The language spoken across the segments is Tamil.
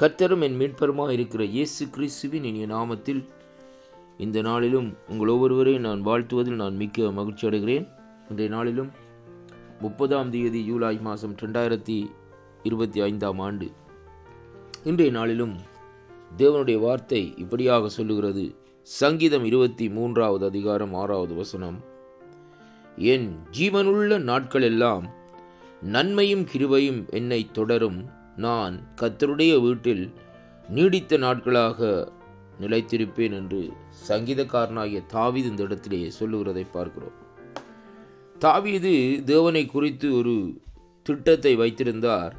கர்த்தரும் என் மீட்பருமாக இருக்கிற இயேசு கிறிஸ்துவின் இனிய நாமத்தில் இந்த நாளிலும் உங்கள் ஒவ்வொருவரையும் நான் வாழ்த்துவதில் நான் மிக்க மகிழ்ச்சி அடைகிறேன். இன்றைய நாளிலும் முப்பதாம் தேதி ஜூலை மாதம் ரெண்டாயிரத்தி இருபத்தி ஐந்தாம் ஆண்டு. இன்றைய நாளிலும் தேவனுடைய வார்த்தை இப்படியாக சொல்லுகிறது. சங்கீதம் இருபத்தி மூன்றாவது அதிகாரம் ஆறாவது வசனம். என் ஜீவனுள்ள நாட்களெல்லாம் நன்மையும் கிருபையும் என்னை தொடரும். நான் கத்தருடைய வீட்டில் நீடித்த நாட்களாக நிலைத்திருப்பேன் என்று சங்கீதக்காரனாகிய தாவீது இந்த இடத்திலே சொல்லுகிறதை பார்க்கிறோம். தாவீது தேவனை குறித்து ஒரு திட்டத்தை வைத்திருந்தார்.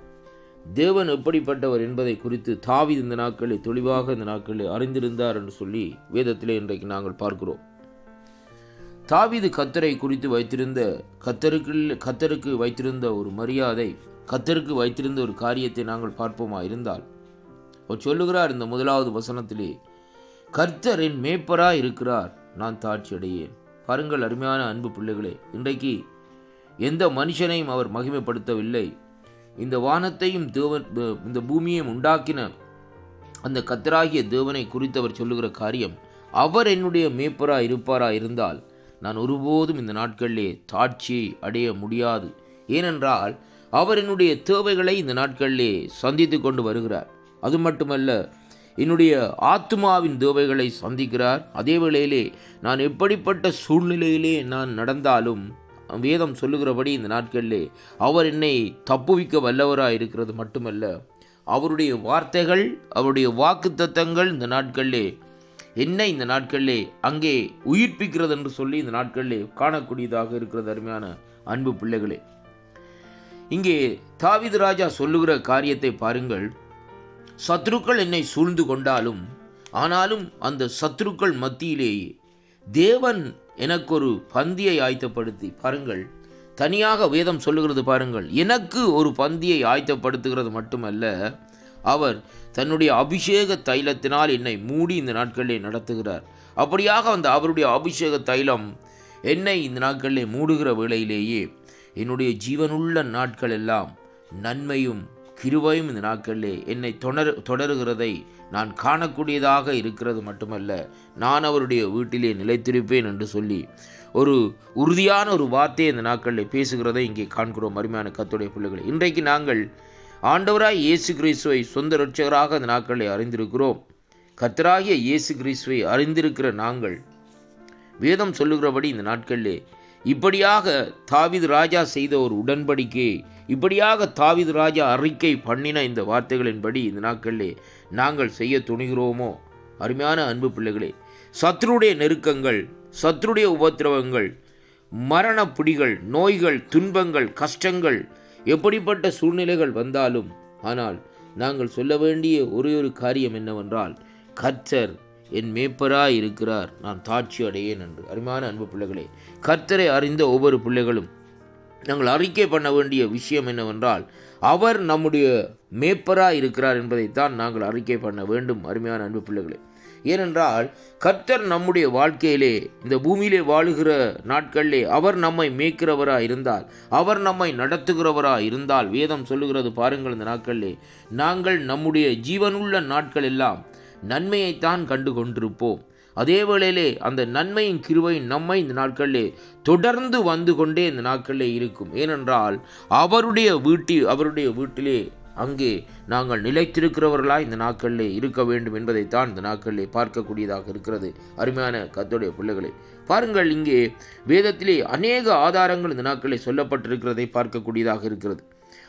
தேவன் எப்படிப்பட்டவர் என்பதை குறித்து தாவீது இந்த நாட்களில் தெளிவாக இந்த நாட்களில் அறிந்திருந்தார் என்று சொல்லி வேதத்திலே இன்றைக்கு நாங்கள் பார்க்கிறோம். தாவீது கத்தரை குறித்து வைத்திருந்த கத்தருக்கு கத்தருக்கு வைத்திருந்த ஒரு மரியாதை கத்தருக்கு வைத்திருந்த ஒரு காரியத்தை நாங்கள் பார்ப்போமா? இருந்தால் அவர் சொல்லுகிறார் இந்த முதலாவது வசனத்திலே கர்த்தர் என் மேப்பராக இருக்கிறார் நான் தாட்சி அடையேன் பாருங்கள் அருமையான அன்பு பிள்ளைகளே இன்றைக்கு எந்த மனுஷனையும் அவர் மகிமைப்படுத்தவில்லை. இந்த வானத்தையும் தேவன் இந்த பூமியையும் உண்டாக்கின அந்த கத்தராகிய தேவனை குறித்து அவர் சொல்லுகிற காரியம் அவர் என்னுடைய மேய்ப்பராய் இருப்பாரா இருந்தால் நான் ஒருபோதும் இந்த நாட்களிலே தாட்சியை அடைய முடியாது. ஏனென்றால் அவர் என்னுடைய தேவைகளை இந்த நாட்களிலே சந்தித்து கொண்டு வருகிறார். அது மட்டுமல்ல என்னுடைய ஆத்மாவின் தேவைகளை சந்திக்கிறார். அதே வேளையிலே நான் எப்படிப்பட்ட சூழ்நிலையிலே நான் நடந்தாலும் வேதம் சொல்லுகிறபடி இந்த நாட்களிலே அவர் என்னை தப்புவிக்க வல்லவராக இருக்கிறது மட்டுமல்ல அவருடைய வார்த்தைகள் அவருடைய வாக்கு தத்தங்கள் இந்த நாட்களிலே என்ன இந்த நாட்களிலே அங்கே உயிர்ப்பிக்கிறது என்று சொல்லி இந்த நாட்களிலே காணக்கூடியதாக இருக்கிறது அருமையான அன்பு பிள்ளைகளே. இங்கே தாவிது ராஜா சொல்லுகிற காரியத்தை பாருங்கள். சத்ருக்கள் என்னை சூழ்ந்து கொண்டாலும் ஆனாலும் அந்த சத்ருக்கள் மத்தியிலேயே தேவன் எனக்கு ஒரு பந்தியை ஆயத்தப்படுத்தி பாருங்கள் தனியாக வேதம் சொல்லுகிறது பாருங்கள் எனக்கு ஒரு பந்தியை ஆயத்தப்படுத்துகிறது மட்டுமல்ல அவர் தன்னுடைய அபிஷேக தைலத்தினால் என்னை மூடி இந்த நாட்களிலே நடத்துகிறார். அப்படியாக அந்த அவருடைய அபிஷேக தைலம் என்னை இந்த நாட்களிலே மூடுகிற வேளையிலேயே என்னுடைய ஜீவனுள்ள நாட்கள் எல்லாம் நன்மையும் கிருபையும் இந்த நாட்களிலே என்னை தொடர் தொடருகிறதை நான் காணக்கூடியதாக இருக்கிறது மட்டுமல்ல நான் அவருடைய வீட்டிலே நிலைத்திருப்பேன் என்று சொல்லி ஒரு உறுதியான ஒரு வார்த்தையை இந்த நாட்களில் பேசுகிறதை இங்கே காண்கிறோம் அருமையான கத்துடைய பிள்ளைகளை. இன்றைக்கு நாங்கள் ஆண்டவராய் இயேசு கிறிஸ்துவை சொந்த ரட்சகராக இந்த நாட்களை அறிந்திருக்கிறோம். கத்தராகிய இயேசு கிறிஸ்துவை அறிந்திருக்கிற நாங்கள் வேதம் சொல்லுகிறபடி இந்த நாட்களிலே இப்படியாக தாவிது ராஜா செய்த ஒரு உடன்படிக்கை இப்படியாக தாவிது ராஜா அறிக்கை பண்ணின இந்த வார்த்தைகளின்படி இந்த நாட்களிலே நாங்கள் செய்ய துணிகிறோமோ? அருமையான அன்பு பிள்ளைகளே சத்ருடைய நெருக்கங்கள் சத்ருடைய உபத்திரவங்கள் மரண பிடிகள் நோய்கள் துன்பங்கள் கஷ்டங்கள் எப்படிப்பட்ட சூழ்நிலைகள் வந்தாலும் ஆனால் நாங்கள் சொல்ல வேண்டிய ஒரே ஒரு காரியம் என்னவென்றால் கர்த்தர் என் மேய்ப்பராய் இருக்கிறார். நான் தாட்சி அடையேன் என்று. அருமையான அன்பு பிள்ளைகளே கர்த்தரை அறிந்த ஒவ்வொரு பிள்ளைகளும் நாங்கள் அறிக்கை பண்ண வேண்டிய விஷயம் என்னவென்றால் அவர் நம்முடைய மேப்பராய் இருக்கிறார் என்பதைத்தான் நாங்கள் அறிக்கை பண்ண வேண்டும் அருமையான அன்பு பிள்ளைகளே. ஏனென்றால் கர்த்தர் நம்முடைய வாழ்க்கையிலே இந்த பூமியிலே வாழுகிற நாட்களிலே அவர் நம்மை மேய்க்கிறவராக இருந்தால் அவர் நம்மை நடத்துகிறவராக இருந்தால் வேதம் சொல்லுகிறது பாருங்கள் இந்த நாட்களிலே நாங்கள் நம்முடைய ஜீவனுள்ள நாட்கள் எல்லாம் நன்மையைத்தான் கண்டு கொண்டிருப்போம் அதே வேளையிலே அந்த நன்மையின் கிருவையும் நம்மை இந்த நாட்களிலே தொடர்ந்து வந்து கொண்டே இந்த நாட்களிலே இருக்கும். ஏனென்றால் அவருடைய வீட்டில் அவருடைய வீட்டிலே அங்கே நாங்கள் நிலைத்திருக்கிறவர்களாக இந்த நாட்களிலே இருக்க வேண்டும் என்பதைத்தான் இந்த நாட்களிலே பார்க்கக்கூடியதாக இருக்கிறது. அருமையான கத்தோடைய பிள்ளைகளை பாருங்கள் இங்கே வேதத்திலே அநேக ஆதாரங்கள் இந்த நாட்களில் சொல்லப்பட்டிருக்கிறதை பார்க்கக்கூடியதாக இருக்கிறது.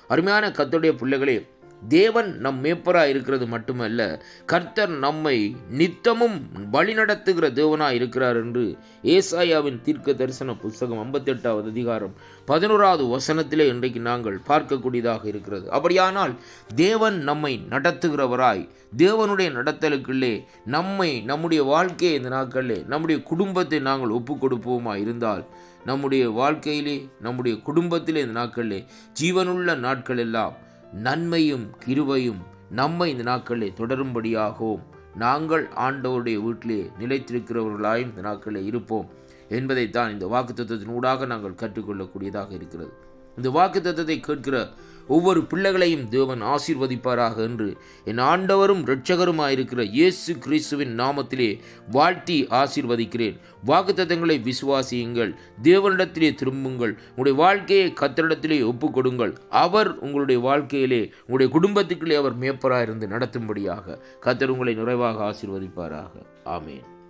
அருமையான கத்தோடைய பிள்ளைகளே தேவன் நம் மேப்பராக இருக்கிறது மட்டுமல்ல கர்த்தர் நம்மை நித்தமும் வழிநடத்துகிற தேவனாக இருக்கிறார் என்று ஏசாயாவின் தீர்க்க தரிசன புஸ்தகம் ஐம்பத்தெட்டாவது அதிகாரம் பதினோராவது வசனத்திலே இன்றைக்கு நாங்கள் பார்க்கக்கூடியதாக இருக்கிறது. அப்படியானால் தேவன் நம்மை நடத்துகிறவராய் தேவனுடைய நடத்தலுக்குள்ளே நம்மை நம்முடைய வாழ்க்கையை இந்த நாட்களிலே நம்முடைய குடும்பத்தை நாங்கள் ஒப்பு கொடுப்போமா இருந்தால் நம்முடைய வாழ்க்கையிலே நம்முடைய குடும்பத்திலே இந்த நாட்களிலே ஜீவனுள்ள நாட்கள் எல்லாம் நன்மையும் கிருபையும் நம்மை இந்த நாட்களில் தொடரும்படியாகவும் நாங்கள் ஆண்டவருடைய வீட்டிலே நிலைத்திருக்கிறவர்களாயும் இந்த நாட்களில் இருப்போம் என்பதைத்தான் இந்த வாக்குத்தத்தின் ஊடாக நாங்கள் கற்றுக்கொள்ளக்கூடியதாக இருக்கிறது. இந்த வாக்குத்தத்தை கேட்கிற ஒவ்வொரு பிள்ளைகளையும் தேவன் ஆசீர்வதிப்பாராக என்று என் ஆண்டவரும் இரட்சகருமாயிருக்கிற இயேசு கிறிஸ்துவின் நாமத்திலே வாழ்த்தி ஆசீர்வதிக்கிறேன். வாக்குத்தத்தங்களை விசுவாசியுங்கள். தேவனிடத்திலே திரும்புங்கள். உங்களுடைய வாழ்க்கையை கத்தரிடத்திலே ஒப்புக்கொடுங்கள். அவர் உங்களுடைய வாழ்க்கையிலே உங்களுடைய குடும்பத்துக்குள்ளே அவர் மேப்பராயிருந்து நடத்தும்படியாக கத்தர் உங்களை நிறைவாக ஆசீர்வதிப்பாராக. ஆமேன்.